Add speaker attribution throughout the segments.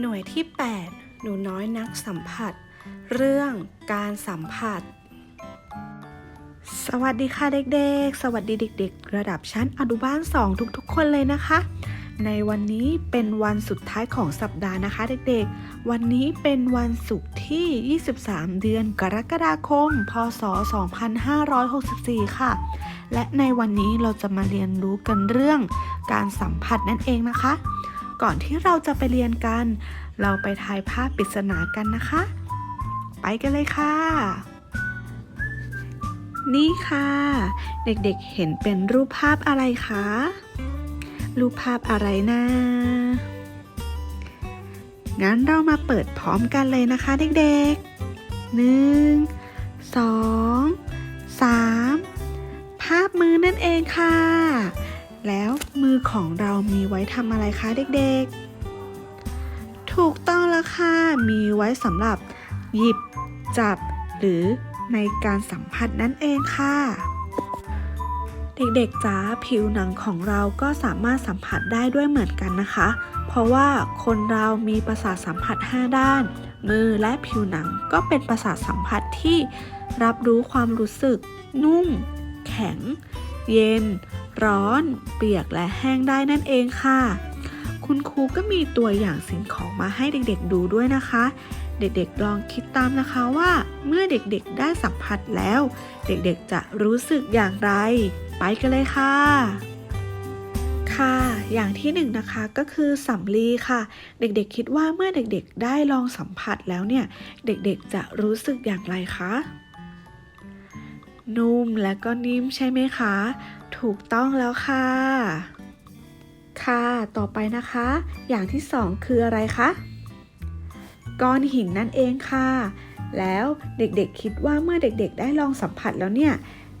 Speaker 1: หน่วยที่ 8 หนูน้อยนักสัมผัส เรื่องการสัมผัส สวัสดีค่ะเด็กๆ สวัสดีเด็ก ๆ ระดับชั้นอนุบาล 2 ทุกๆ คนเลยนะคะ ในวันนี้เป็นวันสุดท้ายของสัปดาห์นะคะ เด็กๆ วันนี้เป็นวันศุกร์ที่ 23 เดือนกรกฎาคม พศ 2564 ค่ะ และในวันนี้เราจะมาเรียนรู้กันเรื่องการสัมผัสนั่นเองนะคะ ก่อนที่เราจะไปเรียนกัน เราไปทายภาพปริศนากันนะคะ ไปกันเลยค่ะ นี่ค่ะ เด็กๆเห็นเป็นรูปภาพอะไรคะ รูปภาพอะไรนะงั้นเรามาเปิดพร้อมกันเลยนะคะเด็กๆหนึ่งสองสามภาพมือนั่นเองค่ะ แล้วมือของเรามีไว้ทำอะไรคะเด็กๆ ถูกต้องแล้วค่ะ มีไว้สำหรับหยิบ จับ หรือในการสัมผัสนั่นเองค่ะ เด็กๆจ๋าผิวหนังของเราก็สามารถสัมผัสได้ด้วยเหมือนกันนะคะ เพราะว่าคนเรามีประสาทสัมผัส 5 ด้าน มือและผิวหนังก็เป็นประสาทสัมผัสที่รับรู้ความรู้สึก นุ่ม แข็ง เย็น ร้อน เปียกและแห้งได้นั่นเองค่ะ คุณครูก็มีตัวอย่างสิ่งของมาให้เด็กๆดูด้วยนะคะ เด็กๆลองคิดตามนะคะว่า เมื่อเด็กๆได้สัมผัสแล้ว เด็กๆจะรู้สึกอย่างไร ไปกันเลยค่ะค่ะ อย่างที่หนึ่งนะคะก็คือสำลีค่ะ เด็กๆคิดว่าเมื่อเด็กๆได้ลองสัมผัสแล้วเนี่ย เด็กๆจะรู้สึกอย่างไรคะ นุ่มและก็นิ่มใช่ไหมคะ ถูกต้องแล้วค่ะ ค่ะ ต่อไปนะคะ อย่างที่สองคืออะไรคะ ก้อนหินนั่นเองค่ะ แล้วเด็กๆคิดว่าเมื่อเด็กๆ ได้ลองสัมผัสแล้วเนี่ย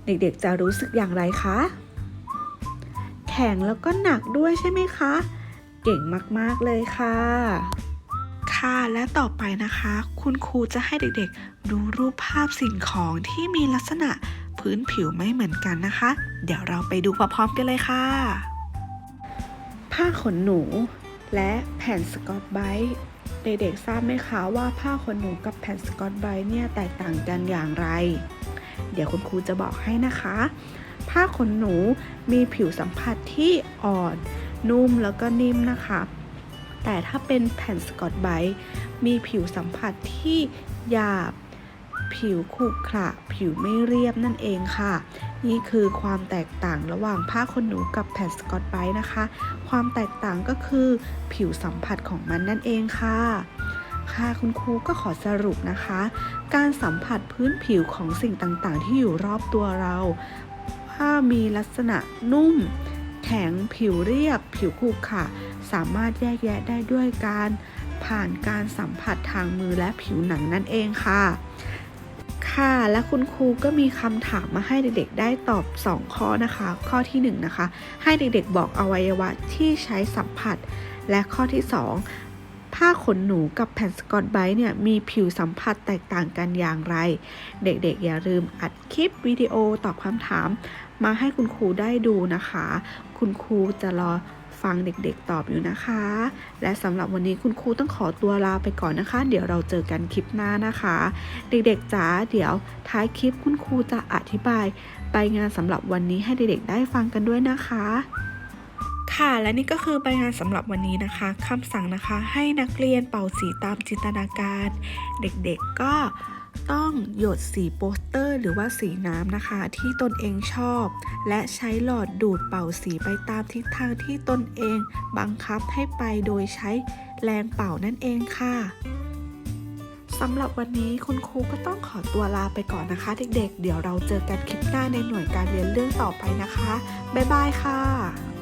Speaker 1: เด็กๆจะรู้สึกอย่างไรคะ แข็งแล้วก็หนักด้วยใช่ไหมคะ เก่งมากๆเลยค่ะค่ะและต่อไปนะคะ คุณครูจะให้เด็กๆ ดูรูปภาพสิ่งของที่มีลักษณะ พื้นผิวไม่เหมือนกันนะคะ เดี๋ยวเราไปดูพร้อมๆกันเลยค่ะ ผ้าขนหนู และแผ่นสกอตไบร์เด็กๆทราบไหมคะว่าผ้าขนหนูกับแผ่นสกอตไบร์เนี่ยแตกต่างกันอย่างไร เดี๋ยวคุณครูจะบอกให้นะคะ ผ้าขนหนูมีผิวสัมผัสที่อ่อนนุ่มแล้วก็นิ่มนะคะ แต่ถ้าเป็นแผ่นสกอตไบร์มีผิวสัมผัสที่หยาบ ผิวขรุขระผิวไม่เรียบนั่นเองค่ะ นี่คือความแตกต่างระหว่างผ้าขนหนูกับแผ่นสกอตไบรท์นะคะ ความแตกต่างก็คือผิวสัมผัสของมันนั่นเองค่ะค่ะคุณครูก็ขอสรุปนะคะ การสัมผัสพื้นผิวของสิ่งต่างๆ ที่อยู่รอบตัวเราว่ามีลักษณะนุ่ม แข็งผิวเรียบ ผิวขรุขระสามารถแยกแยะได้ด้วยการผ่านการสัมผัสทางมือและผิวหนังนั่นเองค่ะ ค่ะ และคุณครูก็มีคำถามมาให้เด็กๆ ได้ตอบ 2 ข้อนะคะ ข้อที่1นนะคะ ให้เด็กๆบอกอวัยวะที่ใช้สัมผัส และข้อที่ 2 ผ้าขนหนูกับแผ่นสกอตไบรท์เนี่ยมีผิวสัมผัสแตกต่างกันอย่างไร เด็กๆ อย่าลืมอัดคลิปวิดีโอตอบคำถาม มาให้คุณครูได้ดูนะคะ คุณครูจะรอ ฟังเด็กๆตอบอยู่นะคะ และสำหรับวันนี้คุณครูต้องขอตัวลาไปก่อนนะคะ เดี๋ยวเราเจอกันคลิปหน้านะคะ เด็กๆจ๋าเดี๋ยวท้ายคลิปคุณครูจะอธิบายใบงานสำหรับวันนี้ให้เด็กๆได้ฟังกันด้วยนะคะ ค่ะ และนี่ก็คือใบงานสำหรับวันนี้นะคะคำสั่งนะคะให้นักเรียนเป่าสีตามจินตนาการ เด็กๆก็ต้องหยดสีโปสเตอร์ หรือว่าสีน้ำนะคะ ที่ตนเองชอบ และใช้หลอดดูดเป่าสีไปตามทิศทางที่ตนเองบังคับให้ไปโดยใช้แรงเป่านั่นเองค่ะสำหรับวันนี้คุณครูก็ต้องขอตัวลาไปก่อนนะคะ เด็กๆ เดี๋ยวเราเจอกันคลิปหน้าในหน่วยการเรียนเรื่องต่อไปนะคะ บ๊ายบายค่ะ